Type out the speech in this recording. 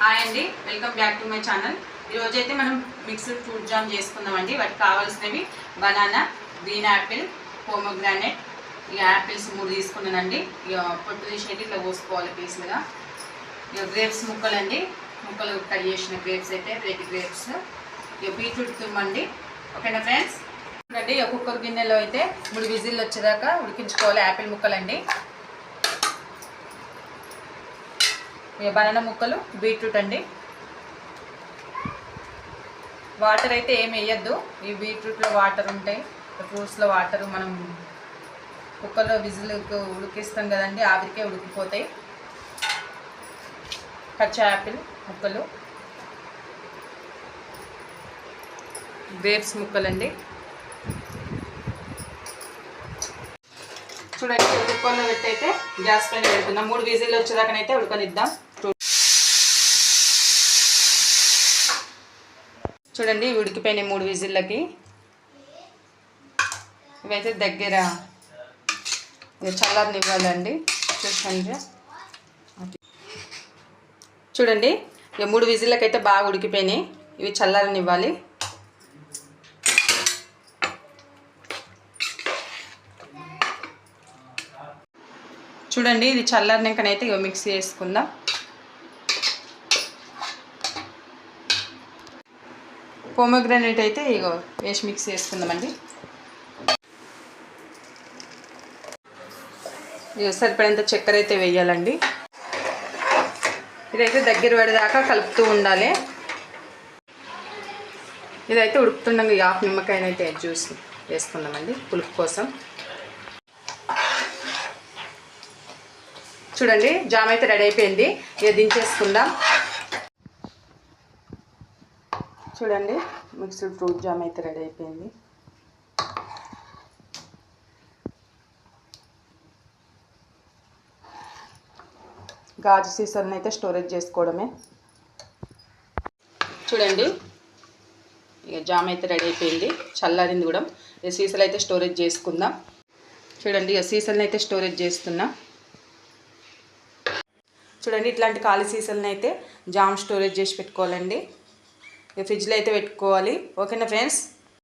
Hi అండి welcome back to my channel. ఈరోజైతే మనం మిక్స్డ్ ఫ్రూట్ జామ్ చేసుకుందామండి. వాటికి కావాల్సినవి బనానా గ్రీన్ యాపిల్ పోమోగ్రానైట్. ఈ యాపిల్స్ మూడు తీసుకున్నానండి. ఇక పొట్టు తీసి అయితే ఇట్లా పోసుకోవాలి పీసులుగా ఇక గ్రేప్స్ ముక్కలండి. ముక్కలు కట్ చేసిన గ్రేప్స్ అయితే రెడ్ గ్రేప్స్ ఇక బీట్రూట్ తుమ్మండి. ఓకేనా ఫ్రెండ్స్ చూడండి ఇక కుక్కర్ గిన్నెలో అయితే మూడు విజిల్లు వచ్చేదాకా ఉడికించుకోవాలి యాపిల్ ముక్కలండి ఇక బనానా ముక్కలు బీట్రూట్ అండి. వాటర్ అయితే ఏం వేయద్దు. ఈ బీట్రూట్లో వాటర్ ఉంటాయి. ఫ్రూట్స్లో వాటర్ మనం కుక్కర్లో విజిల్ ఉడికిస్తాం కదండి ఆవిరికే ఉడికిపోతాయి. పచ్చ యాపిల్ ముక్కలు. గ్రేప్స్ ముక్కలండి. చూడండి కుక్కర్లో పెట్టయితే గ్యాస్ పైన పెడుతున్నాం. మూడు విజిల్ వచ్చేదాకానైతే ఉడకనిద్దాం. చూడండి ఉడికిపోయినాయి మూడు విజిల్లకి. ఇవైతే దగ్గర ఇక చల్లారనివ్వాలండి. చూసండి చూడండి ఇక మూడు విజిల్లకి అయితే బాగా ఉడికిపోయినాయి. ఇవి చల్లారనివ్వాలి. చూడండి ఇది చల్లారినాకనైతే ఇక మిక్స్ చేసుకుందాం పోమోగ్రానేట్ అయితే ఇగో వేసి మిక్స్ చేసుకుందామండి. ఇక సరిపడేంత చక్కెర అయితే వేయాలండి. ఇదైతే దగ్గర పడేదాకా కలుపుతూ ఉండాలి. ఇదైతే ఉడుకుతుండగా ఈ నిమ్మకాయనైతే జ్యూస్ వేసుకుందామండి పులుపు కోసం. చూడండి జామ్ అయితే రెడీ అయిపోయింది. ఇక దించేసుకుందాం. చూడండి మిక్స్డ్ ఫ్రూట్ జామ్ అయితే రెడీ అయిపోయింది. గాజు సీసాలను అయితే స్టోరేజ్ చేసుకోవడమే. చూడండి ఇక జామ్ అయితే రెడీ అయిపోయింది. చల్లారింది కూడా. ఇక సీసాలు అయితే స్టోరేజ్ చేసుకుందాం. చూడండి ఇక సీసాలను అయితే స్టోరేజ్ చేస్తున్నా. చూడండి ఇట్లాంటి ఖాళీ సీసాలను అయితే జామ్ స్టోరేజ్ చేసి పెట్టుకోవాలండి. ఫ్రిడ్జ్లో అయితే పెట్టుకోవాలి. ఓకేనా ఫ్రెండ్స్?